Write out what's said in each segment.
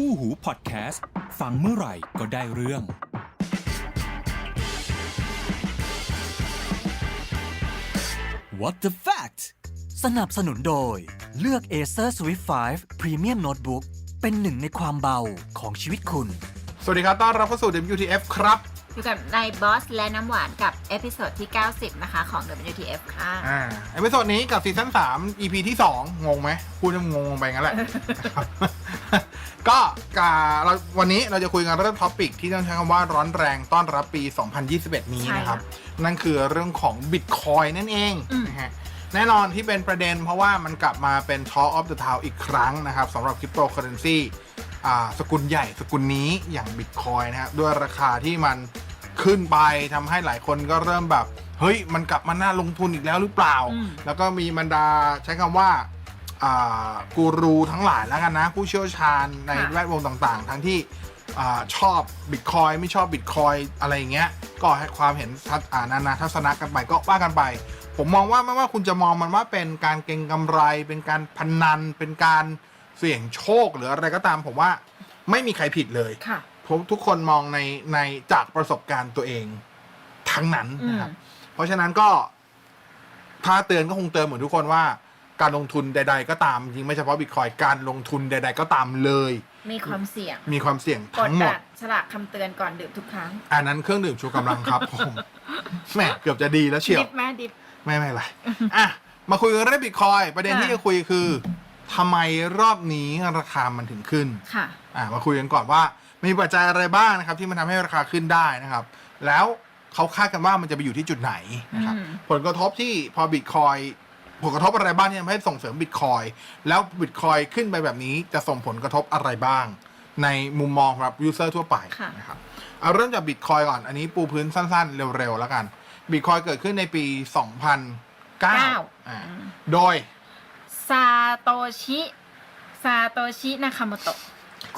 คู่หูพอดแคสต์ ฟังเมื่อไหร่ก็ได้เรื่อง What the fact สนับสนุนโดย เลือก Acer Swift 5 Premium Notebook เป็นหนึ่งในความเบาของชีวิตคุณ สวัสดีครับ ต้อนรับเข้าสู่ WTF ครับ อยู่กับนายบอสและน้ำหวานกับเอพิโซดที่ 90 นะคะ ของ WTF ค่ะ อ่าเอพิโซดนี้กับซีซั่น3 EP ที่ 2 งงไหมพูดจะงงๆไปงั้นแหละนะครับ ก็กาเราวันนี้เราจะคุยกันเรื่องท็อปิกที่ต้องใช้คำว่าร้อนแรงต้อนรับปี 2021 นี้ใช่นะครับค่ะนั่นคือเรื่องของ Bitcoin นั่นเองอืมนะฮะแน่นอนที่เป็นประเด็นเพราะว่ามันกลับมาเป็น Talk of the Town อีกครั้งนะครับสำหรับคริปโตเคอเรนซีอ่าสกุลใหญ่สกุลนี้อย่าง Bitcoin นะครับด้วยราคาที่มันขึ้นไปทำให้หลายคนก็เริ่มแบบ เฮ้ย มันกลับมาน่าลงทุนอีกแล้วหรือเปล่าอืมแล้วก็มีบรรดาใช้คำว่าอ่า กูรูทั้งหลายแล้วกันนะ ผู้เชี่ยวชาญในแวดวงต่างๆ ทั้งที่อาชอบบิตคอยไม่ชอบบิตคอยอะไรอย่างเงี้ยก็ให้ความเห็นทัศอ่านานาทัศนะกันไปก็ว่ากันไป ผมมองว่าไม่ว่าคุณจะมองมันว่าเป็นการเก็งกำไร เป็นการพนัน เป็นการเสี่ยงโชคหรืออะไรก็ตาม ผมว่าไม่มีใครผิดเลยค่ะผมทุกคนมองในในจากประสบการณ์ตัวเองทั้งนั้นนะครับอืมเพราะฉะนั้นก็ถ้าเตือนก็คงเตือนเหมือนทุกคนว่า การลงทุนใด ๆ ก็ตามจริงไม่เฉพาะบิตคอยการลงทุนใด ๆ ก็ตามเลย มีความเสี่ยงมีความเสี่ยงกดทั้งหมดอ่านฉลากคำเตือนก่อนดื่มทุกครั้ง อันนั้นเครื่องดื่มชูกำลังครับผมแหมเกือบจะดีแล้วเชียว ดิฟแม่ดิฟไม่ไม่เป็นไร อะ มาคุยกันเรื่องบิตคอยประเด็นค่ะ ที่จะคุยคือทำไมรอบนี้ราคามันถึงขึ้น ค่ะ อะ มาคุยกันก่อนว่า มีปัจจัยอะไรบ้างนะครับ ที่มันทำให้ราคาขึ้นได้นะครับ แล้วเขาคาดกันว่ามันจะไปอยู่ที่จุดไหนนะครับ อืม ผลกระทบที่พอบิตคอย ผลกระทบอะไรบ้างที่ทำให้ส่งเสริมบิตคอยแล้วบิตคอยขึ้นไปแบบนี้จะส่งผลกระทบอะไรบ้าง ในมุมมองสำหรับยูเซอร์ทั่วไปค่ะ นะครับเอาเริ่มจากบิตคอยก่อน อันนี้ปูพื้นสั้นๆ เร็วๆ แล้วกันบิตคอยเกิดขึ้นในปี 2009เก้า อ่าอืมโดย ซาโตชิ ซาโตชิ นาคาโมโตะ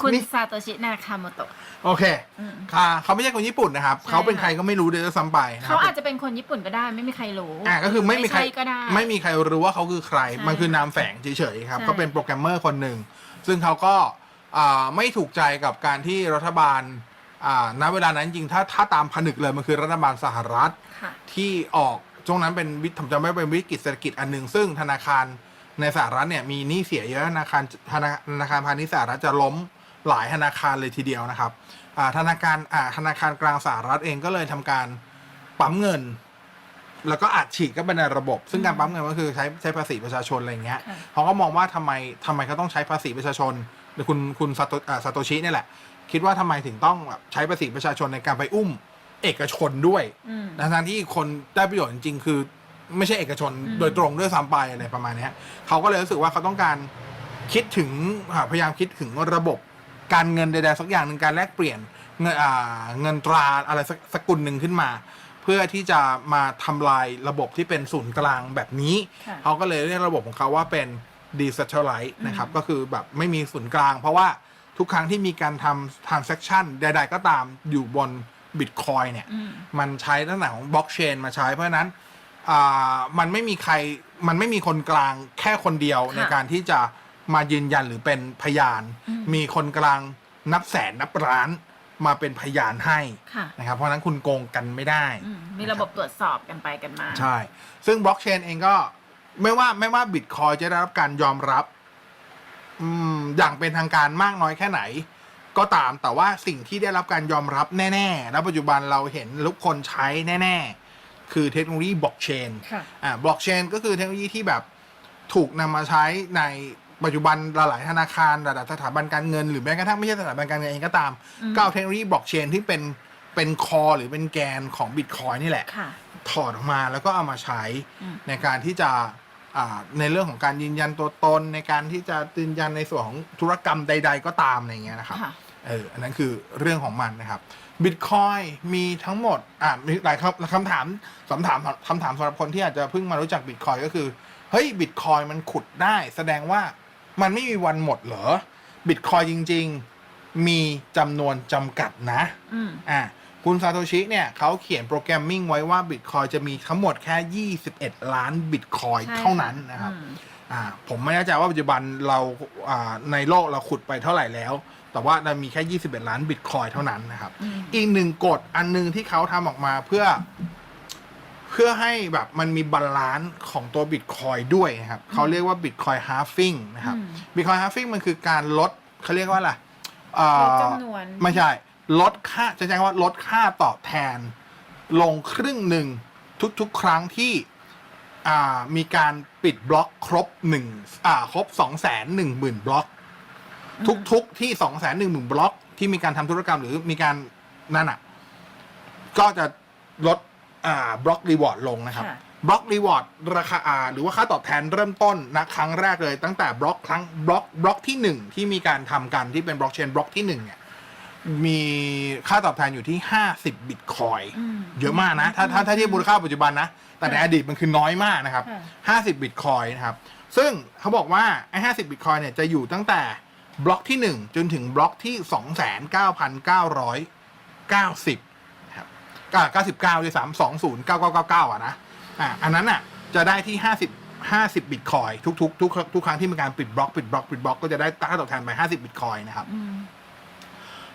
คุณนี่ซาโตชินาคาโมโตะ โอเคอืม ค่ะเขาไม่ใช่คนญี่ปุ่นนะครับ ใช่เขาเป็นค่ะใครก็ไม่รู้เลยด้วยซ้ำไปนะคเขารับอาจจะเป็นคนญี่ปุ่นก็ได้ไม่มีใครรู้อ่าก็คือไม่มีใคร ใช่ก็ได้ ไม่มีใครรู้ว่าเขาคือใคร ใช่มันคือนามแฝงเฉยๆครับ ใช่เขาเป็นโปรแกรมเมอร์คนหนึ่ง ซึ่งเขาก็อ่าไม่ถูกใจกับการที่รัฐบาลอ่าณเวลานั้นจริงๆถ้าถ้าตามผนึกเลยมันคือรัฐบาลสหรัฐ ค่ะ ที่ออกช่วงนั้นเป็นวิผมจำไม่เป็นวิกฤตเศรษฐกิจอันหนึ่งซึ่งธนาคารในสหรัฐเนี่ยมีหนี้เสียเยอะธนาคารธนาธนาคารพาณิชย์สหรัฐจะล้ม หลายธนาคารเลยทีเดียวนะครับอ่าธนาคารอ่าธนาคารกลางสหรัฐเองก็เลยทำการปั๊มเงิน แล้วก็อัดฉีดก็ไปในระบบ ซึ่งการปั๊มเงินก็คือใช้ใช้ภาษีประชาชนอะไรอย่างเงี้ยค่ะเขาก็มองว่าทำไมทำไมเขาต้องใช้ภาษีประชาชนหรือคุณคุณซาโตอ่าซาโตชิเนี่ยแหละ คิดว่าทำไมถึงต้องแบบใช้ภาษีประชาชนในการไปอุ้มเอกชนด้วยอืมทั้งๆที่คนได้ประโยชน์จริง ๆ คือไม่ใช่เอกชนอืมโดยตรงด้วยซ้ำไปอะไรประมาณเนี้ยเขาก็เลยรู้สึกว่าเขาต้องการคิดถึงอ่าพยายามคิดถึงระบบ การเงินใดๆสักอย่างหนึ่งการแลกเปลี่ยนเงินอ่าเงินตราอะไรสักสกุลหนึ่งขึ้นมา เพื่อที่จะมาทำลายระบบที่เป็นศูนย์กลางแบบนี้ ค่ะ เขาก็เลยเรียกระบบของเขาว่าเป็น decentralized นะครับ ก็คือแบบไม่มีศูนย์กลาง เพราะว่าทุกครั้งที่มีการทำ transaction ใดๆก็ตามอยู่บน Bitcoin เนี่ย อืม มันใช้ลักษณะของบล็อกเชนมาใช้ เพราะฉะนั้นอ่ามันไม่มีใครมันไม่มีคนกลางแค่คนเดียวค่ะ ในการที่จะ มายืนยันหรือเป็นพยานอืมมีคนกลางนับแสนนับล้านมาเป็นพยานให้ค่ะ นะครับ เพราะฉะนั้นคุณโกงกันไม่ได้อืมมีระบบตรวจสอบกันไปกันมา ใช่ ซึ่งบล็อกเชนเองก็ไม่ว่าไม่ว่าบิตคอยจะได้รับการยอมรับอืมอย่างเป็นทางการมากน้อยแค่ไหน ก็ตามแต่ว่าสิ่งที่ได้รับการยอมรับแน่ๆ แล้วปัจจุบันเราเห็นทุกคนใช้แน่ๆ คือเทคโนโลยีบล็อกเชน ค่ะ อ่าบล็อกเชนก็คือเทคโนโลยีที่แบบถูกนำมาใช้ใน ปัจจุบันหลายๆธนาคารหลายๆสถาบันการเงิน หรือแม้กระทั่งไม่ใช่สถาบันการเงินเองก็ตามอืมก็เอาเทคโนโลยีบล็อกเชนที่เป็นเป็นคอหรือเป็นแกนของบิตคอยนี่แหละ ค่ะ ถอดออกมาแล้วก็เอามาใช้อืม ในการที่จะอ่าในเรื่องของการยืนยันตัวตน ในการที่จะยืนยันในส่วนของธุรกรรมใด ๆ ก็ตามอะไรเงี้ยนะครับ ค่ะ เออ อันนั้นคือเรื่องของมันนะครับ บิตคอยมีทั้งหมด อ่ามีหลายคำคำถามคำถามคำถามสำหรับคนที่อาจจะเพิ่งมารู้จักบิตคอยก็คือ เฮ้ย บิตคอยมันขุดได้ แสดงว่า มันไม่มีวันหมดเหรอบิตคอยจริง ๆ มีจำนวนจำกัดนะอืมอ่าคุณซาโตชิเนี่ยเขาเขียนโปรแกรมมิ่งไว้ว่าบิตคอยจะมีทั้งหมดแค่ 21 ล้านบิตคอยใช่เท่านั้นนะครับอืมอ่าผมไม่แน่ใจว่าปัจจุบันเราอ่าในโลกเราขุดไปเท่าไหร่แล้ว แต่ว่าเรามีแค่ 21 ล้านบิตคอยเท่านั้นนะครับอืมอีกหนึ่งกฎอันหนึงที่เขาทำออกมาเพื่อ เพื่อให้แบบมันมีบาลานซ์ของตัวบิตคอยด้วยนะครับเขาเรียกว่าบิตคอยฮาร์ฟิงนะครับอืมบิตคอยฮาร์ฟิงมันคือการลดเขาเรียกว่าอะไรเอ่อลดจำนวนไม่ใช่ ลดค่าจะใช้คำว่าลดค่าตอบแทน ลงครึ่งหนึ่งทุกๆ ครั้งที่อ่ามีการปิดบล็อกครบหนึ่งอ่าครบสองแสนหนึ่งหมื่นบล็อก ทุกๆ ที่สองแสนหนึ่งหมื่นบล็อก ที่มีการทำธุรกรรมหรือมีการนั่นอะ ก็จะลด อ่าบล็อกรีวอร์ดลงนะครับค่ะ บล็อกรีวอร์ดราคาอ่าหรือว่าค่าตอบแทนเริ่มต้นนะครั้งแรกเลยตั้งแต่บล็อกครั้งบล็อกบล็อกที่หนึ่งที่มีการทำกันที่เป็นบล็อกเชนบล็อกที่หนึ่งเนี่ยมีค่าตอบแทนอยู่ที่ห้าสิบบิตคอยอืม เยอะมากนะ ถ้าถ้าถ้าเทียบมูลค่าปัจจุบันนะ แต่ในอดีตมันคือน้อยมากนะครับ ค่ะห้าสิบบิตคอยนะครับ ซึ่งเขาบอกว่าไอ้ห้าสิบบิตคอยเนี่ยจะอยู่ตั้งแต่บล็อกที่หนึ่งจนถึงบล็อกที่สองแสน เก้าพันเก้าร้อยเก้าสิบครับเก้าสิบเก้าด้วยซ้ำสองศูนย์เก้าเก้าเก้าเก้าอะนะอ่าอันนั้นอะจะได้ที่ห้าสิบห้าสิบบิตคอยทุกทุกทุกทุกครั้งที่มีการปิดบล็อกปิดบล็อกปิดบล็อกก็จะได้ค่าตอบแทนไปห้าสิบบิตคอยนะครับอืม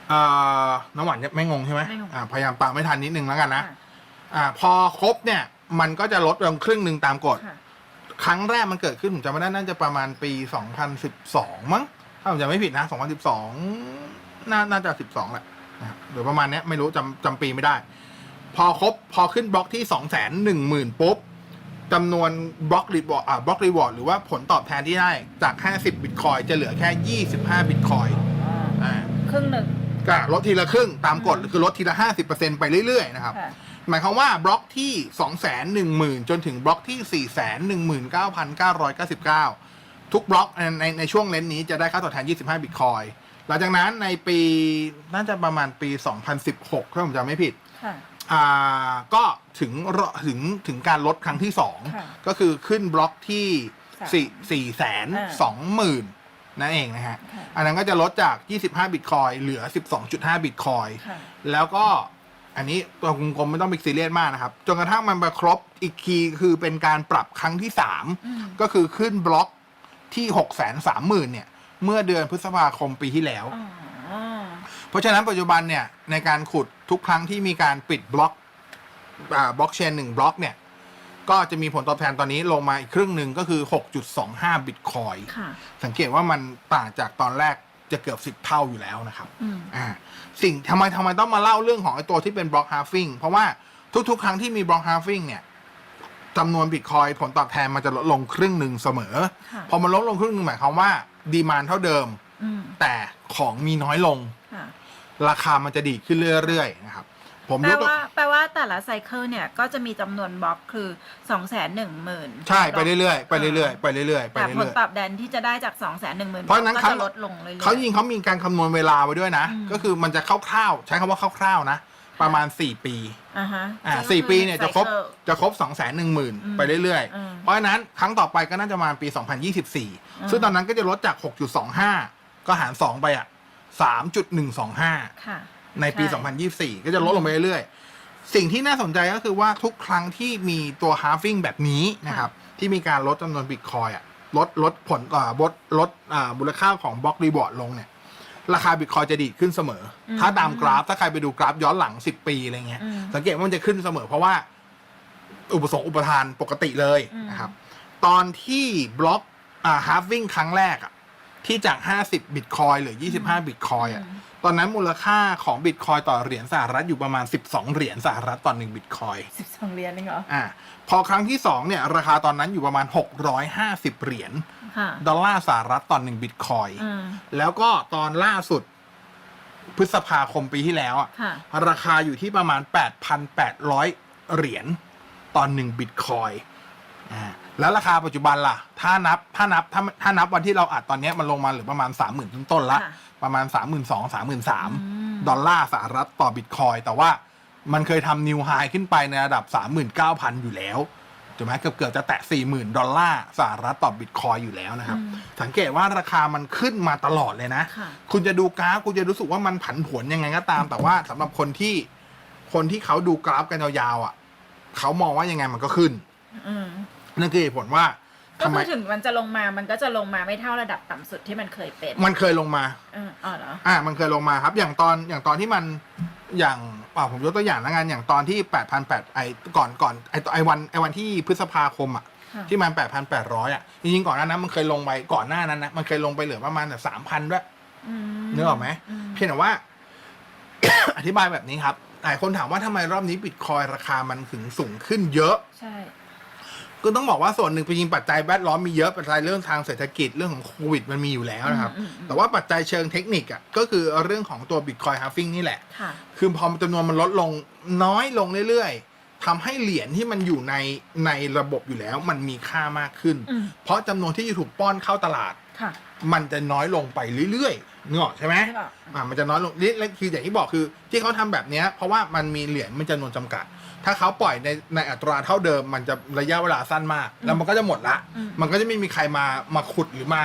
เอ่อน้ำหวานจะไม่งงใช่ไหมไม่งง อ่าพยายามตามไม่ทันนิดนึงแล้วกันนะค่ะอ่าพอครบเนี่ย มันก็จะลดลงครึ่งหนึ่งตามกฎ ค่ะ ครั้งแรกมันเกิดขึ้นผมจำไม่ได้น่าจะประมาณปี 2012 มั้ง ถ้าผมจำไม่ผิดนะ 2012 น่าน่าจะ 12แหละนะครับหรือประมาณเนี้ยไม่รู้จำจำปีไม่ได้ พอครบพอขึ้นบล็อกที่210,000ปุ๊บจำนวนบล็อกรีวอร์ดอ่าบล็อกรีวอร์ดหรือว่าผลตอบแทนที่ได้จาก 50บิตคอยจะเหลือแค่ 25บิตคอยอ่าครึ่งหนึ่งก็ลดทีละครึ่งตามกฎคือลดทีละ 50%ไปเรื่อยๆนะครับ ค่ะหมายความว่าบล็อกที่ 2 1 0 0 0 0 จนถึงบล็อกที่ 4 1 9 9 9 9 ทุกบล็อกในในในช่วงเลนส์นี้จะได้ค่าตอบแทน 25 บิตคอยหลังจากนั้นในปีน่าจะประมาณปี 2016 ถ้าผมจำไม่ผิด ค่ะ อ่าก็ถึงรถึงถึงการลดครั้งที่ค่ะ2ก็คือขึ้นบล็อกที่สามสี่สี่แสนสองหมื่นนั่นเองนะฮะ ค่ะอันนั้นก็จะลดจาก 25 บิตคอยเหลือ 12.5 บิตคอย ค่ะ แล้วก็อันนี้ตัวกลมๆไม่ต้องไปซีเรียสมากนะครับ จนกระทั่งมันมาครบอีกทีคือเป็นการปรับครั้งที่ อืม 3 ก็คือขึ้นบล็อกที่ 6 3 0 0 0 0เนี่ย เมื่อเดือนพฤษภาคมปีที่แล้ว อ๋อ เพราะฉะนั้นปัจจุบันเนี่ยในการขุด ทุกครั้งที่มีการปิดบล็อกอ่าบล็อกเชนหนึ่งบล็อกเนี่ย ก็จะมีผลตอบแทนตอนนี้ลงมาอีกครึ่งหนึ่งก็คือ 6.25 บิตคอยค่ะสังเกตว่ามันต่างจากตอนแรกจะเกือบ 10 เท่าอยู่แล้วนะครับอืมอ่าสิ่งทำไมทำไมต้องมาเล่าเรื่องของไอ้ตัวที่เป็นบล็อกฮาร์ฟิงเพราะว่าทุก ๆ ครั้งที่มีบล็อกฮาร์ฟิงเนี่ยจำนวนบิตคอยผลตอบแทนมันจะลดลงครึ่งหนึ่งเสมอค่ะพอมันลดลงครึ่งหนึ่งหมายความว่า ดีมานเท่าเดิมอืมแต่ของมีน้อยลงค่ะ ราคามันจะดีดขึ้นเรื่อยๆนะครับ ผมแปลยกตัวว่าแปลว่าแต่ละไซเคิลเนี่ยก็จะมีจำนวนบล็อกคือสองแสนหนึ่งหมื่นใช่ไปเรื่อยๆไปเรื่อยๆไปเรื่อยๆไปแต่ผลเรื่อยตอบแทนที่จะได้จากสองแสนหนึ่งหมื่นเพราะฉะนั้นก็ครั้จะงลดลงเรื่อยๆๆเขายิงเขามีการคำนวณเวลาไว้ด้วยนะ อืม ก็คือมันจะคร่าวๆใช้คำว่าคร่าวๆนะ ประมาณ 4 ปีอ่าฮะอ่าซึ่งสี่ก็อปีเนี่ยจะครบไซเคิลจะครบ2องแสนหนึ่งหมื่นอืมไปเรื่อยอืมๆ เพราะฉะนั้นครั้งต่อไปก็น่าจะมาปี 2024 ซึ่งตอนนั้นก็จะลดจาก 6.25 ก็หาร 2 ไปอะ 3.125 ค่ะในปีใช่2024 ก็จะลดลงไปเรื่อยๆ สิ่งที่น่าสนใจก็คือว่าทุกครั้งที่มีตัว halving แบบนี้นะครับ ที่มีการลดจำนวนบิตคอยอะลดลดผลอ่าลดลดอ่ามูลค่าของบล็อกรีบอร์ดลงเนี่ย ราคาบิตคอยจะดีดขึ้นเสมออมถ้าตามกราฟ ถ้าใครไปดูกราฟย้อนหลัง 10 ปีอะไรเงี้ย อืมสังเกตว่ามันจะขึ้นเสมอเพราะว่า อุปสงค์อุปทานปกติเลยอืม นะครับ ตอนที่บล็อกอ่า halving ครั้งแรกอะ ที่จาก 50 บิตคอยหรือ 25 บิตคอยอะ ตอนนั้นมูลค่าของบิตคอยต่อเหรียญสหรัฐอยู่ประมาณ 12 เหรียญสหรัฐต่อหนึ่งบิตคอยสิบสองเหรียญเองเหรอ อ่า พอครั้งที่ 2 เนี่ย ราคาตอนนั้นอยู่ประมาณ 650 เหรียญค่ะดอลลาร์สหรัฐต่อหนึ่งบิตคอยอืมแล้วก็ตอนล่าสุดพฤษภาคมปีที่แล้วอะค่ะราคาอยู่ที่ประมาณ 8,800 เหรียญต่อหนึ่งบิตคอย อ่า แล้วราคาปัจจุบันล่ะ ถ้านับถ้านับถ้าถ้านับวันที่เราอัดตอนเนี้ยมันลงมาเหรือประมาณ 30,000ต้นๆละ ค่ะประมาณ 32,000อืม33,000ดอลลาร์สหรัฐต่อบิตคอยแต่ว่ามันเคยทำนิวไฮขึ้นไปในระดับ 39,000 อยู่แล้วถูกไหมเกือบเกือบๆจะแตะ 40,000 ดอลลาร์สหรัฐต่อบิตคอยอยู่แล้วนะครับ อืม สังเกตว่าราคามันขึ้นมาตลอดเลยนะ ค่ะ คุณจะดูกราฟคุณจะรู้สึกว่ามันผันผวนยังไงก็ตาม แต่ว่าสำหรับคนที่คนที่เขาดูกราฟกันยาวๆอะเขามองว่ายังไงมันก็ขึ้น อืม นั่นคือเหตุผลว่าก็ทำไมคือถึงมันจะลงมา มันก็จะลงมาไม่เท่าระดับต่ำสุดที่มันเคยเป็นมันเคยลงมา เอออ๋อเหรอ อ่ามันเคยลงมาครับ อย่างตอนอย่างตอนที่มันอย่างอ่าผมยกตัวอย่างแล้วกันอย่างตอนที่แปดพันแปดไอก่อนก่อนไอไอวันไอวันที่พฤษภาคมอะ ค่ะ ที่มันแปดพันแปดร้อยอะ จริงๆ ก่อนหน้านั้นมันเคยลงไปก่อนหน้านั้นนะมันเคยลงไปเหลือประมาณสามพันด้วยมนึกออกไหมมเพียงแต่ว่า อธิบายแบบนี้ครับหลายคนถามว่าทำไมรอบนี้บิตคอยราคามันถึงสูงขึ้นเยอะ ใช่ ก็ต้องบอกว่าส่วนหนึ่งเป็นจริงปัจจัยแวดล้อมมีเยอะปัจจัยเรื่องทางเศรษฐกิจเรื่องของโควิดมันมีอยู่แล้วนะครับอืมอืมอืมแต่ว่าปัจจัยเชิงเทคนิคอะก็คือเรื่องของตัว Bitcoin halving นี่แหละค่ะคือพอจำนวนมันลดลงน้อยลงเรื่อยๆทำให้เหรียญที่มันอยู่ในในระบบอยู่แล้วมันมีค่ามากขึ้นอืมเพราะจำนวนที่จะถูกป้อนเข้าตลาดค่ะมันจะน้อยลงไปเรื่อยๆนึกออกใช่ไหมใช่ป่ะอ่ามันจะน้อยลงนี่และคืออย่างที่บอกคือ ที่เขาทำแบบเนี้ยเพราะว่ามันมีเหรียญมันจำนวนจำกัด ถ้าเขาปล่อยในในอัตราเท่าเดิม มันจะระยะเวลาสั้นมาก แล้วมันก็จะหมดละ อืม มันก็จะไม่มีใครมามาขุดหรือมา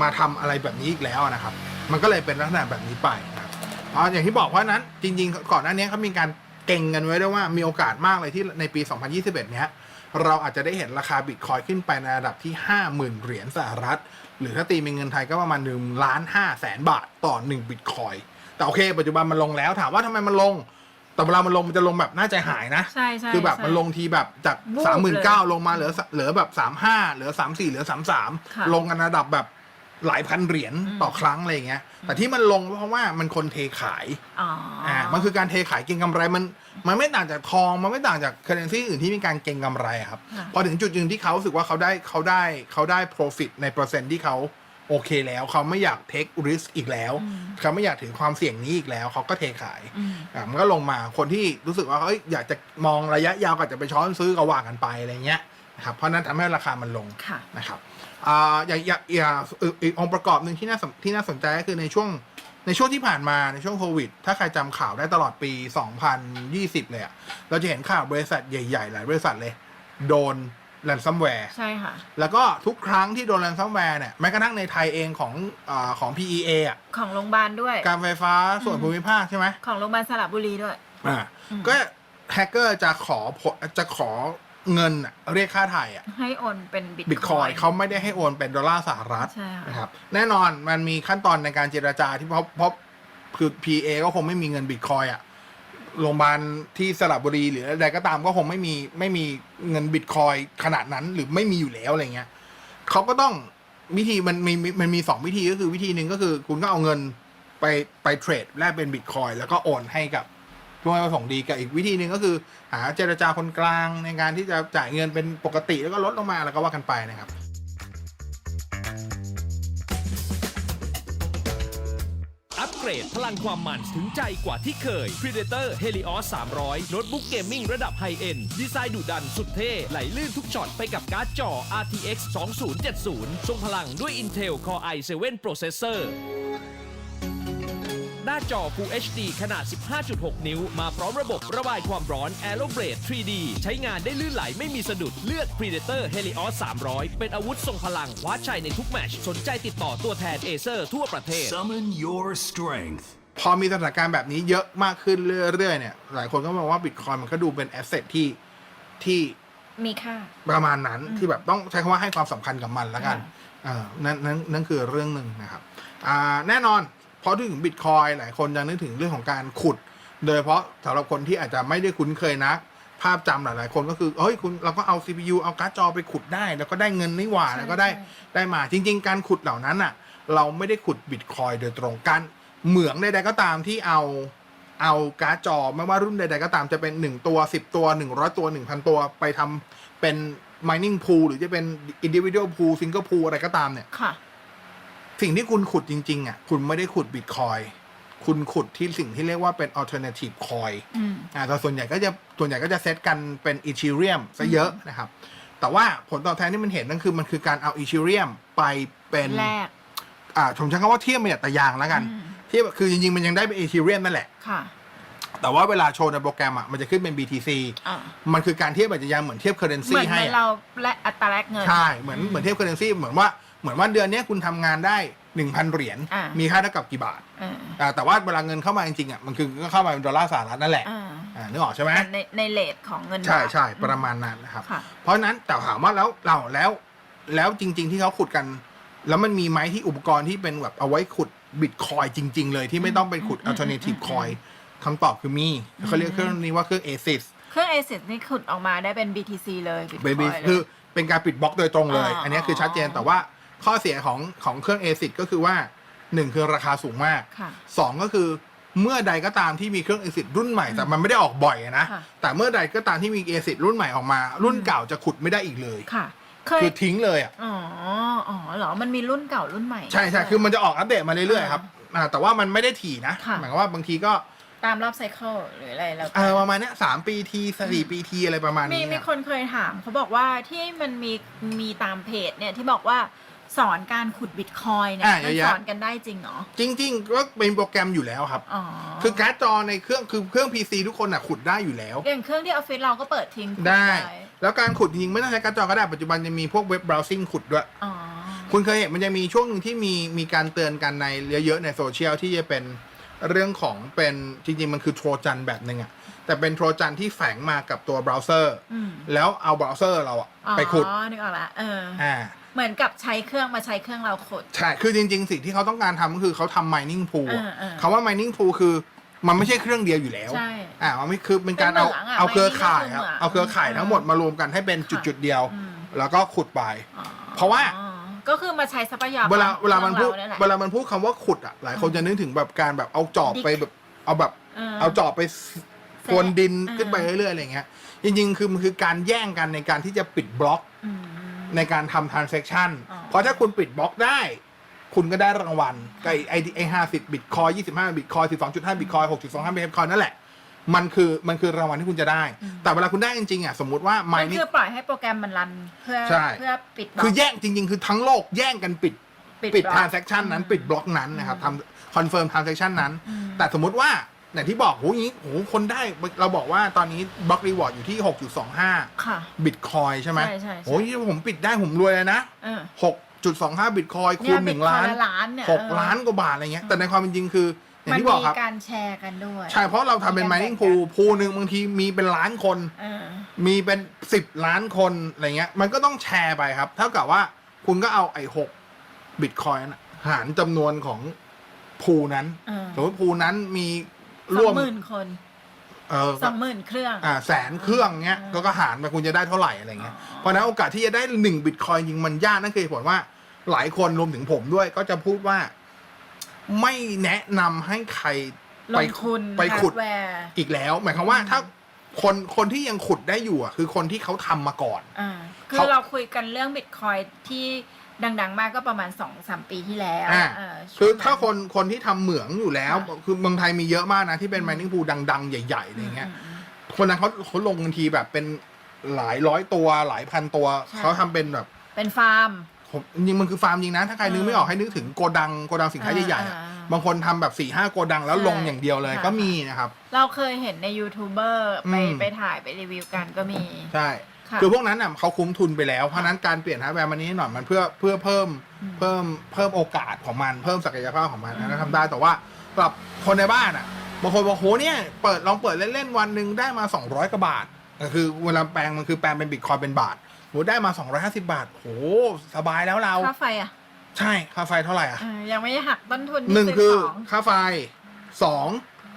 มาทำอะไรแบบนี้อีกแล้วนะครับ มันก็เลยเป็นลักษณะแบบนี้ไปนะครับอ๋ออย่างที่บอกเพราะฉะนั้นจริง ๆ ก่อนหน้านี้เขามีการเก่งกันไว้ด้วยว่ามีโอกาสมากเลยที่ในปี 2021 เนี้ย เราอาจจะได้เห็นราคาบิตคอยขึ้นไปในระดับที่ 50,000 เหรียญสหรัฐ หรือถ้าตีเป็นเงินไทยก็ประมาณ1ล้าน5แสนบาทต่อ 1 บิตคอยแต่โอเค ปัจจุบันมันลงแล้วถามว่าทำไมมันลง แต่เวลามันลงมันจะลงแบบน่าใจหายนะ ใช่ใช่คือแบบใช่ มันลงทีแบบจากวูบสามหมื่นเลเก้ายลงมาเหลือสเหลือแบบสามห้าเหลือสามสี่เหลือสามสามค่ะลงกันระดับแบบหลายพันเหรียญอืม ต่อครั้งอะไรอย่างเงี้ย แต่ที่มันลงเพราะว่ามันคนเทขาย อ๋ออ่อ่ามันคือการเทขายเก็งกำไรมัน มันไม่ต่างจากทอง มันไม่ต่างจากเคอร์เรนซีอื่นที่มีการเก็งกำไรอะครับ ค่ะ พอถึงจุดหนึ่งที่เขารู้สึกว่าเขาได้เขาได้เขาได้ profit ในเปอร์เซ็นต์ที่เขา โอเคแล้วเขาไม่อยาก take risk อีกแล้วอืมเขาไม่อยากถือความเสี่ยงนี้อีกแล้ว เขาก็เทขายอืมอะมันก็ลงมาคนที่รู้สึกว่าเอ้ยอยากจะมองระยะยาวก็อาจจะไปช้อนซื้อก็ว่ากันไปอะไรเงี้ยนะครับเพราะนั้นทำให้ราคามันลงค่ะนะครับอ่าอย่างอย่างอย่างอีกอีกองค์ประกอบหนึ่งที่น่าสนที่น่าสนใจก็คือในช่วงในช่วงที่ผ่านมาในช่วงโควิด ถ้าใครจำข่าวได้ตลอดปี 2020 เลยอะเราจะเห็นข่าวบริษัทใหญ่ ๆ หลายบริษัทเลย โดน แ a นซัมแวร์ ใช่ค่ะ แล้วก็ทุกครั้งที่โดนแ a นซัมแวร์เนี่ยแม้กระทั่งในไทยเองของอาของ PEA อะของโรงพยาบาลด้วย การไฟฟ้าส่วนภูมิภาคใช่ไหมของโรงพยาบาลสระบุรีด้วย อ่าอืม ก็แฮกเกอร์จะขอผลจะขอเงินอะเรียกค่าไทยอะให้โอนเป็นบิตบิตคอยเขาไม่ได้ให้โอนเป็นดอลลาร์สหรัฐ ใช่ค่ะนะครับแน่นอนมันมีขั้นตอนในการเจรจาที่เพราะเพราะคือ PA ก็คงไม่มีเงินบิตคอยอะ โรงพยาบาลที่สระบุรีหรืออะไรก็ตามก็คงไม่มีไม่มีเงินบิตคอยขนาดนั้นหรือไม่มีอยู่แล้วอะไรเงี้ยเขาก็ต้องวิธีมันมีมันมีสองวิธีก็คือวิธีหนึ่งก็คือ คุณก็เอาเงินไปไปเทรดแลกเป็นบิตคอยแล้วก็โอนให้กับผู้ให้ประสงค์ดีกับอีกวิธีหนึ่งก็คือ หาเจรจาคนกลางในการที่จะจ่ายเงินเป็นปกติแล้วก็ลดลงมาแล้วก็ว่ากันไปนะครับ รด พลังความมันถึงใจกว่าที่เคย Predator Helios 300 โน้ตบุ๊กเกมมิ่งระดับไฮเอ็นดีไซน์ดุดันสุดเท่ ไหลลื่นทุกช็อตไปกับการ์ดจอ RTX 2070 ทรงพลังด้วย Intel Core i7 Processor าจอ Full HD ขนาด 15.6 นิ้ว มาพร้อมระบบระบายความร้อน Aeroblade 3D ใช้งานได้ลื่นไหลไม่มีสะดุด เลือก Predator Helios 300 เป็นอาวุธทรงพลังคว้าชัยในทุกแมตช์สนใจติดต่อตัวแทน Acer ทั่วประเทศ Summon your strength. พอมีสถานการณ์แบบนี้เยอะมากขึ้นเรื่อยๆเนี่ย หลายคนก็มองว่าบิตคอยมันก็ดูเป็นแอสเซทที่ที่มีค่า ประมาณนั้นที่แบบต้องใช้คำว่าให้ความสำคัญกับมันแล้วกันค่ะเออนั่นนั่นนั่นคือเรื่องหนึ่งนะครับ อ่า แน่นอน พอถึงบิตคอยหลายคนจะนึกถึงเรื่องของการขุด โดยเฉพาะสำหรับคนที่อาจจะไม่ได้คุ้นเคยนัก ภาพจำหลายๆ คนก็คือเฮ้ยคุณเราก็เอา CPU เอาการ์ดจอไปขุดได้ แล้วก็ได้เงินนี่หว่าแล้วก็ได้ได้มาจริง ๆ การขุดเหล่านั้นอะ เราไม่ได้ขุดบิตคอยโดยตรงการเหมืองใดๆก็ตามที่เอาเอาการ์ดจอไม่ว่ารุ่นใดๆก็ตามจะเป็น 1 ตัว 10 ตัว 100 ตัว 1,000 ตัวไปทำเป็น mining pool หรือจะเป็น individual pool single pool อะไรก็ตามเนี่ย ค่ะ สิ่งที่คุณขุดจริง ๆ อะ คุณไม่ได้ขุดบิตคอยคุณขุดที่สิ่งที่เรียกว่าเป็น alternative coin อืมอ่าแต่ส่วนใหญ่ก็จะส่วนใหญ่ก็จะเซตกันเป็นอีเทเรียมซะเยอะนะครับ แต่ว่าผลตอบแทนที่มันเห็นนั่นคือมันคือการเอาอีเทเรียมไปเป็นแรกอ่าผมใช้คำว่าเทียบมาจากตะยางแล้วกันอืมเทียบคือจริงๆ มันยังได้เป็นอีเทเรียมนั่นแหละค่ะ แต่ว่าเวลาโชว์ในโปรแกรมอะมันจะขึ้นเป็น BTC อ่ามันคือการเทียบแบบตะยางเหมือนเทียบเห currency มือนให้ในอะเราและอัตราแลกเงินใช่เหมือนเหมือนเทียบ currency เหมือนว่า เหมือนว่าเดือนเนี้ยคุณทำงานได้1,000เหรียญอ่ามี มีค่าเท่ากับกี่บาทเอออ่าแต่ว่าเวลาเงินเข้ามาจริงๆอะมันคือก็เข้ามาเป็นดอลลาร์สหรัฐนั่นแหละอ่าอ่านึกออกใช่ไหมในในเลทของเงินใช่บาทใช่ประมาณนั้นนะครับ ค่ะ เพราะฉะนั้นแต่ถามว่าแล้วเราแล้วแล้วจริง ๆ ที่เขาขุดกัน แล้วมันมีไหมที่อุปกรณ์ที่เป็นแบบเอาไว้ขุดบิตคอยจริง ๆ เลยที่ไม่ต้องไปขุด alternative coin คำตอบคือมีเขาเรียกเครื่องนี้ว่าเครื่อง ASIC เครื่อง ASIC นี่ขุดออกมาได้เป็น BTC เลยเบ Bitcoin บี้เลย คือเป็นการปิดบล็อกโดยตรงเลยอ่าอันนี้คือชัดเจนแต่ว่า ข้อเสียของของเครื่อง ASIC ก็คือว่าหนึ่งคือราคาสูงมาก ค่ะสองก็คือเมื่อใดก็ตามที่มีเครื่อง ASIC รุ่นใหม่แต่มันไม่ได้ออกบ่อยนะ ค่ะ แต่เมื่อใดก็ตามที่มี ASIC รุ่นใหม่ออกมา รุ่นเก่าจะขุดไม่ได้อีกเลย ค่ะ เคย คือทิ้งเลยอะอ๋อ อ๋อเหรอ มันมีรุ่นเก่ารุ่นใหม่ ใช่ใช่คือมันจะออกอัปเดตมาเรื่อยๆครับอ่าแต่ว่ามันไม่ได้ถี่นะ ค่ะ หมายความว่าบางทีก็ตามรอบไซเคิลหรืออะไรแล้วเออประมาณเนี้ยสามปีทีสี่ปีทีอะไรประมาณมีนี้มีอะ คนเคยถามเขาบอกว่าที่มันมีมีตามเพจเนี่ยที่บอกว่า สอนการขุดบิตคอยเนี่ยอะมันเยอะสแยะอนกันได้จริงเหรอ จริง ๆ ก็เป็นโปรแกรมอยู่แล้วครับ อ๋อคือการ์ดจอในเครื่องคือเครื่อง PC ทุกคนอะขุดได้อยู่แล้ว อย่างเครื่องที่ออฟฟิศเราก็เปิดทิ้งขุได้ แล้วการขุดจริงๆไม่ต้องใช้การ์ดจอก็ได้ปัจจุบันจะมีพวกเว็บ browsing ขุดด้วย อ๋อ คุณเคยเห็นมันจะมีช่วงหนึ่งที่มีมีการเตือนกันในเยอะๆในโซเชียลที่จะเป็นเรื่องของเป็นจริงๆ มันคือโทรจันแบบหนึ่งอะแต่เป็นโทรจันที่แฝงมากับตัวเบราว์เซอร์อืม แล้วเอาเบราว์เซอร์เราอะอ๋อไปขุดนึกออกละเออ อ่า เหมือนกับใช้เครื่องมาใช้เครื่องเราขุดใช่ คือจริง ๆ สิ่งที่เขาต้องการทำก็คือเขาทำ mining pool อะเออเออคำว่า mining pool คือมันไม่ใช่เครื่องเดียวอยู่แล้ว ใช่อ่ามันไม่คือเป็นการเอาเป็นเหมืองอะเอาเครือข่าย mining ครับคือเหมืองเอาเครือข่ายทั้งหมดมารวมกันให้เป็นค่ะ จุดๆเดียว อืมแล้วก็ขุดไป อ๋อเพราะว่า อ๋อก็คือมาใช้ทรัพยากรเวลาเวลามันพูดของรแหละเวลามันพูดคำว่าขุดอะหลายคนจะนึกถึงแบบการแบบเอาจอบไปแบบเอาแบบ เออ เอาจอบไปพรวนดินเออขึ้นไปเรื่อยๆอะไรเงี้ย จริงๆ คือมันคือการแย่งกันในการที่จะปิดบล็อกอืม ในการทำ transaction อ๋อ เพราะถ้าคุณปิดบล็อกได้ คุณก็ได้รางวัลก็ไอ้ไอ้ไอ้ห้าสิบบิตคอยยี่สิบห้าบิตคอยสิบสองจุดห้าบิตคอยหกจุดสองห้าบิตคอยนั่นแหละ มันคือมันคือรางวัลที่คุณจะได้ แต่เวลาคุณได้จริงๆอะสมมติว่ามัน mining คือปล่อยให้โปรแกรมมันรันเพื่อใช่ เพื่อปิดบล็อกคือแย่งจริง ๆ คือทั้งโลกแย่งกันปิดปิด บล็อก transaction นั้นปิดบล็อกนั้นนะครับทำ confirm transaction นั้นแต่สมมุติว่า อย่างที่บอกโหอย่างนี้โหคนได้เราบอกว่าตอนนี้บล็อกรีวอร์ดอยู่ที่6.25ค่ะบิตคอยใช่ไหมใช่ใช่ใช่โหนี่ผมปิดได้ผมรวยเลยนะเออ6.25บิตคอยคูเนี่ณยหนึ่งล้านบิตคอยละล้านเนี่ยหกเออล้านกว่าบาทอะไรเงี้ยแต่ในความเป็นจริงคืออย่างมันที่บอกมีครับการแชร์กันด้วย ใช่เพราะเราทำเป็นมีการ mining แบ่ง pool กันพูหนึ่งบางทีมีเป็นล้านคนเออมีเป็นสิบล้านคนอะไรเงี้ย มันก็ต้องแชร์ไปครับเท่ากับว่าคุณก็เอาไอ้หกบิตคอยน์หารจำนวนของพูนั้นเออสมมติพูนั้นมี สร่อวงมหมื่นคนเออสองหมื่นเครื่อง อ่าแสนเครื่องเงี้ยอืมก็ก็หารไปคุณจะได้เท่าไหร่อะไรเงี้ยอ๋อ เพราะฉะนั้นโอกาสที่จะได้หนึ่งบิตคอยน์จริงมันยากนั่นคือเหตุผลว่า หลายคนรวมถึงผมด้วย ก็จะพูดว่า ไม่แนะนำให้ใครลไปงทุนไปขุด ฮาร์แวร์ อีกแล้ว หมายความว่าถ้าคนคนที่ยังขุดได้อยู่อะคือคนที่เขาทำมาก่อน อ่าคืเขาอเราคุยกันเรื่องบิตคอยที่ ดัง ๆ มากก็ประมาณสองสามปีที่แล้วอ่าเออคือช่วงถ้าคนคนที่ทำเหมืองอยู่แล้วค่ะคือเมืองไทยมีเยอะมากนะที่เป็น mining pool ดัง ๆ ใหญ่ๆอะไรเงี้ยอืมอืม คนนั้นเขาเขาลงกันทีแบบเป็นหลายร้อยตัวหลายพันตัว ใช่ เขาทำเป็นแบบเป็นฟาร์ม ผมจริงๆมันคือฟาร์มจริงนะ ถ้าใครนึกไม่ออกให้นึกถึงโกดังโกดังสินค้าใหญ่ๆอะอ่าบางคนทำแบบสี่ห้าโกดังแล้วใช่ลงอย่างเดียวเลยค่ะ ก็มีนะครับ เราเคยเห็นในยูทูบเบอร์ไปอืม ไปถ่ายไปรีวิวกันก็มี ใช่ ค่ะคือพวกนั้นอะเขาคุ้มทุนไปแล้ว เพราะฉะนั้นการเปลี่ยนฮาร์ดแวร์มันนี้หน่อยมันเพื่อเพื่อเพิ่มอืมเพิ่มเพิ่มโอกาสของมันเพิ่มศักยภาพของมันอืมนะทำได้แต่ว่าสำหรับคนในบ้านอะบางคนบอกโหเนี่ยเปิดลองเปิดเล่นๆวันหนึ่งได้มา 200กว่าบาทก็คือเวลาแปลงมันคือแปลงเป็นบิตคอยเป็นบาทโหได้มา 250 บาทโหสบายแล้วเราค่าไฟอะใช่ค่าไฟเท่าไหร่อะเออยังไม่ได้หักต้นทุนที่หนึ่งซื้คือของค่าไฟสอง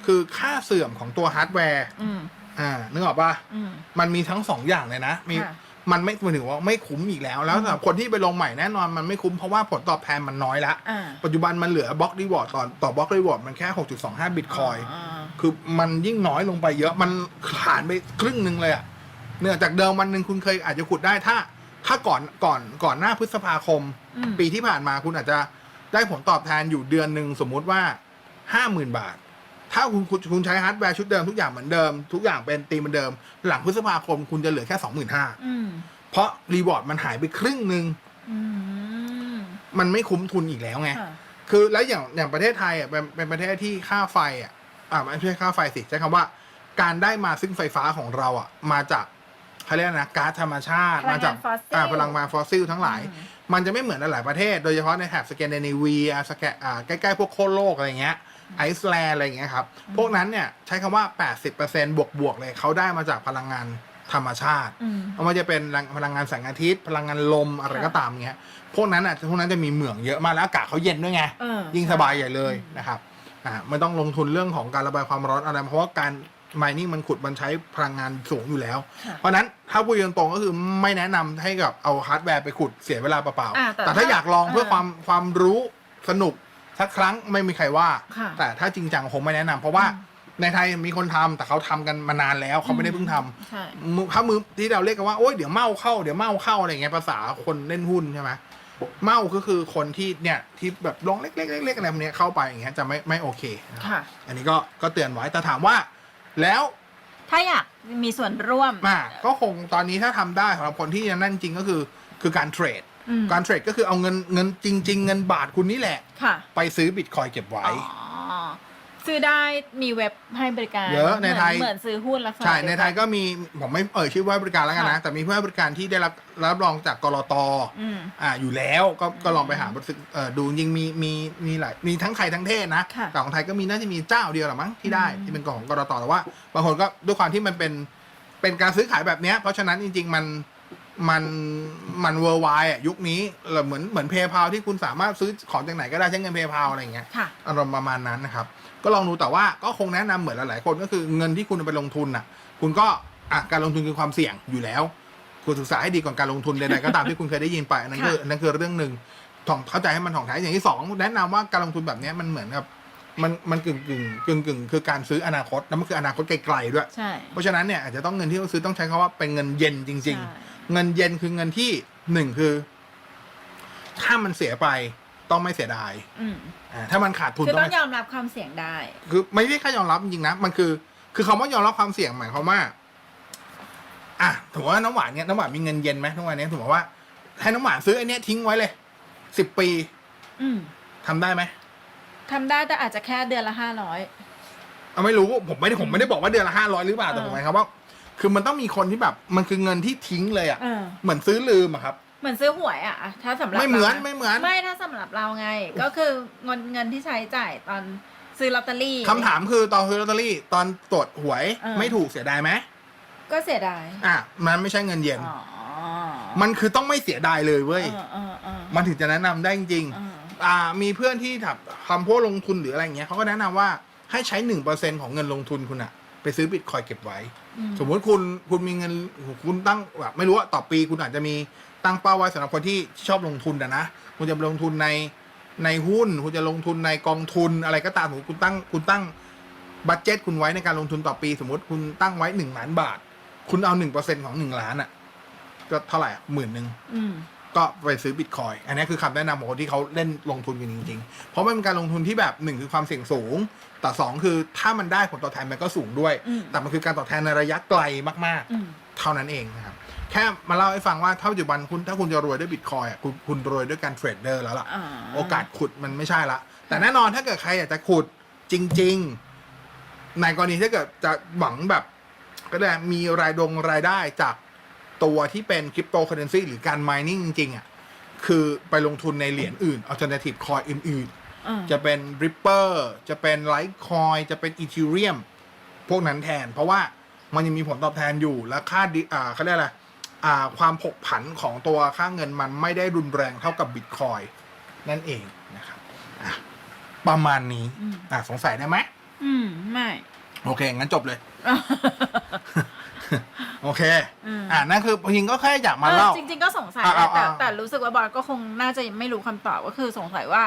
คือค่าเสื่อมของตัวฮาร์ดแวร์ อืมอ่านึกออกปะอืม มันมีทั้งสองอย่างเลยนะมีค่ะ มันไม่หมายถึงว่าไม่คุ้มอีกแล้ว แล้วสำหรับคนที่ไปลงใหม่แน่นอนมันไม่คุ้มเพราะว่าผลตอบแทนมันน้อยละอ่าปัจจุบันมันเหลือบล็อกรีวอร์ดต่อต่อบล็อกรีวอร์ดมันแค่ 6.25 บิตคอยอ่าคือมันยิ่งน้อยลงไปเยอะมันหารไปครึ่งหนึ่งเลยอะเนื่องจากเดิมวันหนึ่งคุณเคยอาจจะขุดได้ถ้า ถ้าก่อนก่อนก่อนหน้าพฤษภาคม อืมปีที่ผ่านมาคุณอาจจะได้ผลตอบแทนอยู่เดือนหนึ่งสมมุติว่าห้าหมื่นบาท ถ้าคุณคุณคุณใช้ฮาร์ดแวร์ชุดเดิมทุกอย่างเหมือนเดิม ทุกอย่างเป็นตีมเหมือนเดิม หลังพฤษภาคมคุณจะเหลือแค่สองหมื่นห้าอืมเพราะรีวอร์ดมันหายไปครึ่งหนึ่งอืมมันไม่คุ้มทุนอีกแล้วไง ค่ะคือแล้วอย่างอย่างประเทศไทยอะเป็นเป็นประเทศที่ค่าไฟอะอ่าไม่ใช่ค่าไฟสิใช้คำว่า การได้มาซึ่งไฟฟ้าของเราอะมาจากเขาเรียกนะก๊าซธรรมชาติพลังงานมาจากฟอสซิล อ่าพลังงานฟอสซิลทั้งหลาย อืม มันจะไม่เหมือนหลายๆประเทศ โดยเฉพาะในแถบสแกนดิเนเวียสแกนอ่าใกล้ๆพวกโคโลกอะไรเงี้ย ไอซ์แลนด์อะไรเงี้ยครับ พวกนั้นเนี่ยใช้คำว่า 80%บวกบวกๆเลยเขาได้มาจากพลังงานธรรมชาติอืมไม่ว่าจะเป็นพลังงานแสงอาทิตย์ พลังงานลมอะไรค่ะก็ตามเงี้ย พวกนั้นอะพวกนั้นจะมีเหมืองเยอะมากแล้วอากาศเขาเย็นด้วยไงเออยิ่งสบายใหญ่เลยนะครับอ่าไม่ต้องลงทุนเรื่องของการระบายความร้อนอะไร เพราะว่าการ mining มันขุดมันใช้พลังงานสูงอยู่แล้วค่ะเพราะฉะนั้นถ้าพูดตรงๆก็คือไม่แนะนำให้กับเอาฮาร์ดแวร์ไปขุดเสียเวลาเปล่าอ่าๆแต่แต่ถ้าถ้าอยากลองเพื่อเออความความรู้สนุก สักครั้งไม่มีใครว่า ค่ะแต่ถ้าจริงจังคงไม่แนะนำเพราะว่าอืมในไทยมีคนทำแต่เขาทำกันมานานแล้วเขาไม่ได้เพิ่งทำ ใช่ มือถ้ามือที่เราเรียกกันว่าโอ๊ยเดี๋ยวเมาเข้าเดี๋ยวเมาเข้าอะไรเงี้ยภาษาคนเล่นหุ้นใช่ไหมเมาก็คือคนที่เนี่ยที่แบบลงเล็กๆๆๆอะไรพวกเนี้ยเข้าไปอย่างเงี้ยจะไม่ไม่โอเคนะครับค่ะ อันนี้ก็ก็เตือนไว้แต่ถามว่า แล้วถ้าอยากมีส่วนร่วม มาก็คงตอนนี้ถ้าทำได้สำหรับคนที่ยังนั่นจริงก็คือคือการเทรดอืม การเทรดก็คือเอาเงินเงินจริง ๆ เงินบาทคุณนี่แหละ ค่ะ ไปซื้อบิตคอยเก็บไว้ อ๋อ ซื้อได้มีเว็บให้บริการเยอะในไทย เหมือนเหมือนซื้อหุ้นลักษณะใช่เดีวกัในไทยก็มีผมไม่เอ่ยชื่อว่าบริการแล้วกันนะ ค่ะ แต่มีผู้ให้บริการที่ได้รับรับรองจากกรตอืม อ่าอยู่แล้วก็ก็ลองไปหาบริษัทเอ่อดูจริงมีมีมีหลายมีทั้งไทยทั้งเทศนะค่ะแต่ของไทยก็มีน่าจะมีเจ้าเดียวหรือมั้งที่ได้อืม ที่เป็นของกรตแต่ว่าบางคนก็ด้วยความที่มันเป็นเป็นการซื้อขายแบบเนี้ยเพราะฉะนั้นจริง ๆ มัน มันมันเวอร์ไวอะยุคนี้เหมือนเหมือนเพย์พาที่คุณสามารถซื้อของจากไหนก็ได้ใช้เงินเพย์พาอะไรอย่างเงี้ยค่ะ อารมณ์ประมาณนั้นนะครับ ก็ลองดูแต่ว่าก็คงแนะนำเหมือนหลายๆคนก็คือเงินที่คุณเอาไปลงทุนอะ คุณก็อะการลงทุนคือความเสี่ยงอยู่แล้ว คุณศึกษาให้ดีก่อนการลงทุนใดๆก็ตามที่คุณเคยได้ยินไปอันนั้นคือค่ะอันนั้นคือเรื่องหนึ่งถ่องเข้าใจให้มันถ่องแท้อย่างที่สองแนะนำว่าการลงทุนแบบเนี้ยมันเหมือนกับมันมันกึ่งกึ่งกึ่งกึ่งคือการซื้ออนาคตแล้วมันคืออนาคตไกลๆด้วย ใช่ เพราะฉะนั้นเนี่ยอาจจะต้องเงินที่ต้องซื้อต้องใช้คำว่าเป็นเงินเย็นจริง ใช่ๆ เงินเย็นคือเงินที่หนึ่งคือ ถ้ามันเสียไปต้องไม่เสียดายอืมอ่าถ้ามันขาดทุนคือต้ต้อองงไม่ยอมรับความเสี่ยงได้ คือไม่ได้แค่ยอมรับจริงๆนะ มันคือ คือคำว่ายอมรับความเสี่ยงหมายความว่า อะถือว่าน้ำหวานเนี่ยน้ำหวานมีเงินเย็นไหมทุกวันนี้ถือว่า ให้น้ำหวานซื้อไอ้เนี้ยทิ้งไว้เลยสิบปีอืมทำได้ไหมทำได้แต่อาจจะแค่เดือนละห้าร้อย เอาไม่รู้ผมไม่ได้ผมไม่ได้บอกว่าเดือนละห้าร้อยหรือเปล่าแต่เออผมหมายความว่า คือมันต้องมีคนที่แบบ มันคือเงินที่ทิ้งเลยอะ เออ เหมือนซื้อลืมอะครับ เหมือนซื้อหวยอะ ถ้าสำหรับไม่เหมือนราะไม่เหมือน ไม่ถ้าสำหรับเราไง ก็คือเงินเงินที่ใช้จ่ายตอนซื้อลอตเตอรี่ คำถามคือตอนซื้อลอตเตอรี่ตอนตรวจหวยเออ ไม่ถูกเสียดายไหมก็เสียดายอะ มันไม่ใช่เงินเย็น อ๋อมันคือต้องไม่เสียดายเลยเว้ย เออเออเออมันถึงจะแนะนำได้จริงๆเอออ่า มีเพื่อนที่ทำทำพวกลงทุนหรืออะไรอย่างเงี้ยเขาก็แนะนำว่าให้ใช้หนึ่งเปอร์เซ็นของเงินลงทุนคุณอะไปซื้อบิตคอยเก็บไว้อืม สมมุติคุณคุณมีเงินคุณตั้งแบบไม่รู้ว่าต่อปีคุณอาจจะมีตั้งเป้าไว้สำหรับคนที่ชอบลงทุนนะนะคุณจะลงทุนในในหุ้น คุณจะลงทุนในกองทุนอะไรก็ตามสมมติคุณตั้งคุณตั้งบัตเจ็ตคุณไว้ในการลงทุนต่อปี สมมติคุณตั้งไว้หนึ่งล้านบาท คุณเอาหนึ่งเปอร์เซ็นของหนึ่งล้านอะก็เท่าไหร่หมื่นหนึ่งอืม ก็ไปซื้อบิตคอยอันนี้คือคำแนะนำของคนที่เขาเล่นลงทุนกันจริง ๆ เพราะมันเป็นการลงทุนที่แบบหนึ่งคือความเสี่ยงสูง แต่สองคือถ้ามันได้ผลตอบแทนมันก็สูงด้วยอืมแต่มันคือการตอบแทนในระยะไกลมากอืมๆเท่านั้นเองนะครับ แค่มาเล่าให้ฟังว่าถ้าปัจจุบันคุณถ้าคุณจะรวยด้วยบิตคอยอะคุณคุณรวยด้วยการเทรดเดอร์แล้วล่ะอ่าโอกาสขุดมันไม่ใช่ละ แต่แน่นอนถ้าเกิดใครอยากจะขุดจริง ๆ ในกรณีถ้าเกิดจะหวังแบบก็ได้มีรายดงรายได้จาก ตัวที่เป็นคริปโตเคอเรนซีหรือการ mining จริงๆอะคือไปลงทุนในเหรียญอื่น alternative coin อื่นอ่าๆจะเป็น Ripper จะเป็น Litecoin จะเป็น Ethereum พวกนั้นแทน เพราะว่ามันยังมีผลตอบแทนอยู่และค่าดิอ่าเขาเรียกอะไรอ่าความผกผันของตัวค่าเงินมันไม่ได้รุนแรงเท่ากับ Bitcoin นั่นเองนะครับอะประมาณนี้อืมอะสงสัยได้ไหมอืม ไม่ โอเค งั้นจบเลยอ่า โอเค อืม อ่านั่นคือจริงๆก็แค่อยากมาเล่าออจริง ๆ ก็สงสัยอะแหละแต่อะอะแต่รู้สึกว่าบอลก็คงน่าจะไม่รู้คำตอบก็คือสงสัยว่า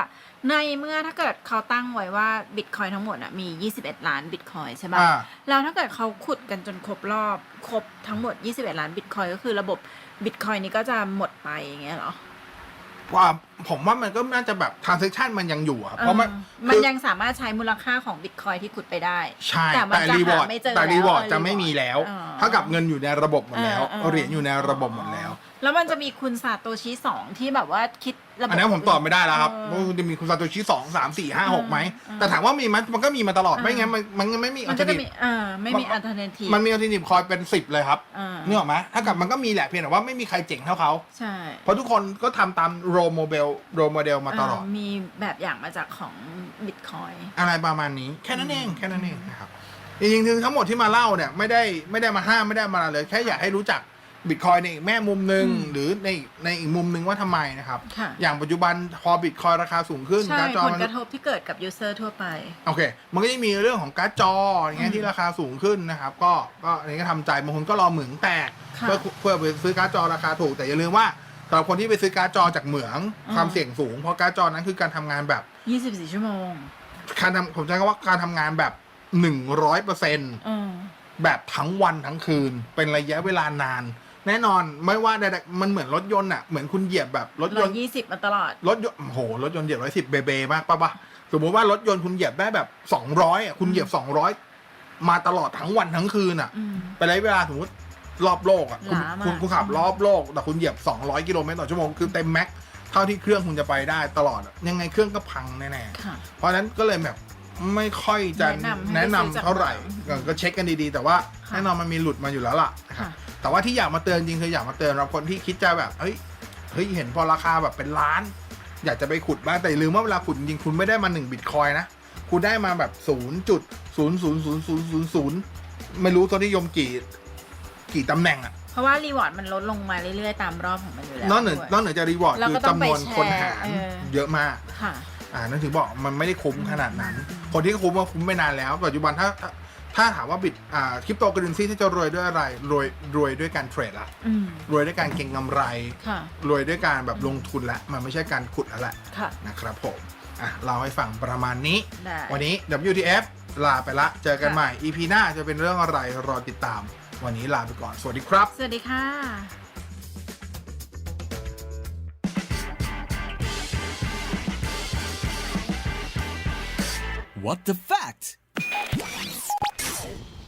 ในเมื่อถ้าเกิดเขาตั้งไว้ว่าบิตคอยทั้งหมดอะมี 21 ล้านบิตคอยใช่ปะอ่า แล้วถ้าเกิดเขาขุดกันจนครบรอบ ครบทั้งหมด 21 ล้านบิตคอยก็คือระบบบิตคอยนี้ก็จะหมดไปอย่างเงี้ยเหรอ ว่าผมว่ามันก็น่าจะแบบ transaction มันยังอยู่อะครับเพราะมันเออมันคือยังสามารถใช้มูลค่าของบิตคอยที่ขุดไปได้ ใช่แต่มันแต่จะรีวอร์ดหาไม่เจอแต่แล้วรีวอร์ดเออจะไม่มีแล้วอ๋อเท่ากับเงินอยู่ในระบบหมดแล้วเออเออ เหรียญอยู่ในระบบหมดแล้ว แล้วมันจะมีคุณซาโตชิสองที่แบบว่าคิดระบบ อันนี้ผมตอบไม่ได้แล้วครับเอว่าอคุณจะมีคุณซาโตชิสองสามสี่ห้าหกไหมเออแต่ถามว่ามีไหมมันก็มีมาตลอดเออไม่งั้นมันมันไม่มี มันก็จะ alternative มีเออไม่มีอัลเทอร์เนทีมันมีอัลตินิฟคอยเป็นสิบเลยครับเออนึกออกไหมถ้ากับมันก็มีแหละเพียงแต่ว่าไม่มีใครเจ๋งเท่าเขา ใช่เพราะทุกคนก็ทำตามโรโมเดลโรโมเดลมาตลอด เมีแบบอย่างมาจากของบิตคอย อะไรประมาณนี้ แค่นั้นเองแค่นั้นเองนะครับจริงๆคือทั้งหมดที่มาเล่าเนี่ยไม่ได้ไม่ได้มาห้ามไม่ได้มาอะไรเลย แค่อยากให้รู้จัก บิตคอยในอีกแม่มุมหนึ่งอืมหรือในในอีกมุมหนึ่งว่าทำไมนะครับ ค่ะ อย่างปัจจุบันพอบิตคอยราคาสูงขึ้นใช่การ์ดจอผลมันกระทบที่เกิดกับยูเซอร์ทั่วไป โอเค มันก็จะมีเรื่องของการ์ดจออย่างเงี้อืยมที่ราคาสูงขึ้นนะครับ ก็ก็อันนี้ก็ทำใจบางคนก็รอเหมืองแตกค่ะ เพื่อเพื่อไปซื้อการ์ดจอราคาถูกแต่อย่าลืมว่าสำหรับคนที่ไปซื้อการ์ดจอจากเหมืองอืมความเสี่ยงสูงเพราะการ์ดจอนั้นคือการทำงานแบบ 24 ชั่วโมงการทำผมใช้คำว่าการทำงานแบบหนึ่งร้อยเปอร์เซ็นต์อืมแบบทั้งวันทั้งคืน เป็นระยะเวลานาน แน่นอนไม่ว่าใดๆมันเหมือนรถยนต์อะเหมือนคุณเหยียบแบบรถยร้อนยต์ยี่สิบมาตลอด รถยนต์โอ้โห รถยนต์เหยียบร้อยสิบเบเบมากปะปะสมมติว่ารถยนต์คุณเหยียบได้แบบสองร้อยอะคุณเหยียบสองร้อยมาตลอดทั้งวันทั้งคืนอะ อืมเป็นระยะเวลาสมมติรอบโลกอะคุณหลามาก คุณคุณขับรอบโลก แต่คุณเหยียบ 200 กิโลเมตรต่อชั่วโมงคือเต็มแม็กเท่าที่เครื่องคุณจะไปได้ตลอดอะยังไงเครื่องก็พังแน่ค่ะ ๆ เพราะฉะนั้นก็เลยแบบไม่ค่อยจะแนะนำให้แนะนำไปซื้อจากเท่าไหร่เหมืองก็เช็คกันดีๆ แต่ว่าค่ะ แน่นอนมันมีหลุดมาอยู่แล้วล่ะนะครับค่ะ แต่ว่าที่อยากมาเตือนจริงคืออยากมาเตือนเราคนที่คิดจะแบบเฮ้ยเฮ้ยเห็นพอราคาแบบเป็นล้าน อยากจะไปขุดบ้างแต่อย่าลืมว่าเวลาขุดจริงๆคุณไม่ได้มาหนึ่งบิตคอยนะคุณได้มาแบบศูนย์จุดศูนย์ศูนย์ศูนย์ศูนย์ศูนย์ศูนย์ไม่รู้ตัวนิยมกี่กี่ตำแหน่งอะเพราะว่ารีวอร์ดมันลดลงมาเรื่อยๆ ตามรอบของมันอยู่แล้วนอกเหนือด้วยนอกเหนือจากรีวอร์ดแล้วคืก็อต้องจำนวนไปแชร์คนหารเออเยอะมาก ค่ะ อ่านั่นถึงบอกมันไม่ได้คุ้มขนาดนั้น คนที่คุ้มว่าคุ้มไปนานแล้ว ปัจจุบันถ้า ถ้าถ้าถามว่าบิตอ่าคริปโตเคอเรนซีที่จะรวยด้วยอะไร รวยรวยด้วยการเทรดละอืมรวยด้วยการเก็งกำไร ค่ะ รวยด้วยการแบบลงทุนละมันไม่ใช่การขุดแล้วแหละค่ะ นะครับผมอะเราให้ฟังประมาณนี้ ได้ วันนี้ WTF ลาไปละ เจอกันค่ะ ใหม่ EP หน้าจะเป็นเรื่องอะไรรอติดตาม วันนี้ลาไปก่อน สวัสดีครับ สวัสดีค่ะ What the fact